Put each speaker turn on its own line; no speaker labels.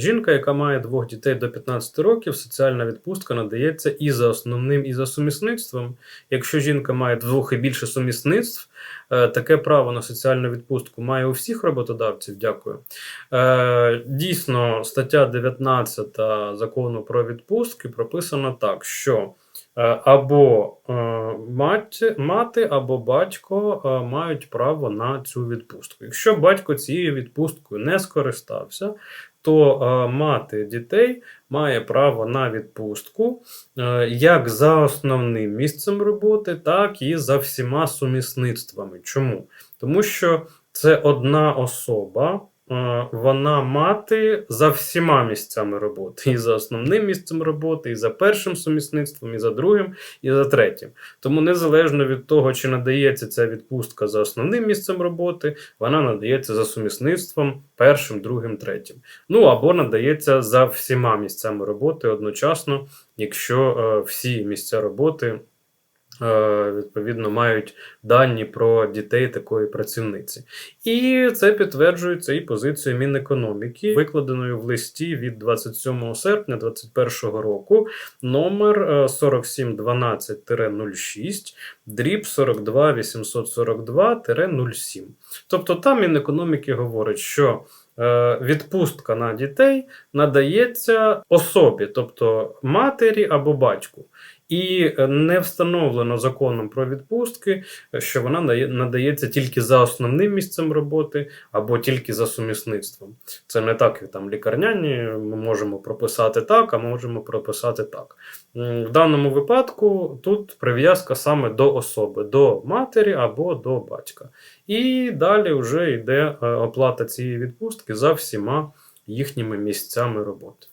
Жінка, яка має двох дітей до 15 років, соціальна відпустка надається і за основним, і за сумісництвом. Якщо жінка має двох і більше сумісництв, е, таке право на соціальну відпустку має у всіх роботодавців. Дякую. Е, Дійсно, стаття 19 закону про відпустки прописано так, що або е, мати, мати або батько е, мають право на цю відпустку. Якщо батько цією відпусткою не скористався, то е, мати дітей має право на відпустку е, як за основним місцем роботи, так і за всіма сумісництвами. Чому? Тому що це одна особа. Вона мати за всіма місцями роботи, і за основним місцем роботи, і за першим сумісництвом, і за другим, і за третім. Тому незалежно від того, чи надається ця відпустка за основним місцем роботи, вона надається за сумісництвом першим, другим, третім. Ну або надається за всіма місцями роботи одночасно, якщо е, всі місця роботи. Е, Відповідно, мають дані про дітей такої працівниці. І це підтверджується і позицією Мінекономіки, викладеною в листі від 27 серпня 2021 року, номер е, 4712-06, дріб 42842-07. Тобто там Мінекономіки говорить, що е, відпустка на дітей надається особі, тобто матері або батьку. І е, не встановлено законом про відпустки, що вона надається тільки за основним місцем роботи або тільки за сумісництвом. Це не так, як там лікарняні. Ми можемо прописати так, а можемо прописати так. В даному випадку тут прив'язка саме до особи, до матері або до батька. І далі вже йде е, оплата цієї відпустки за всіма їхніми місцями роботи.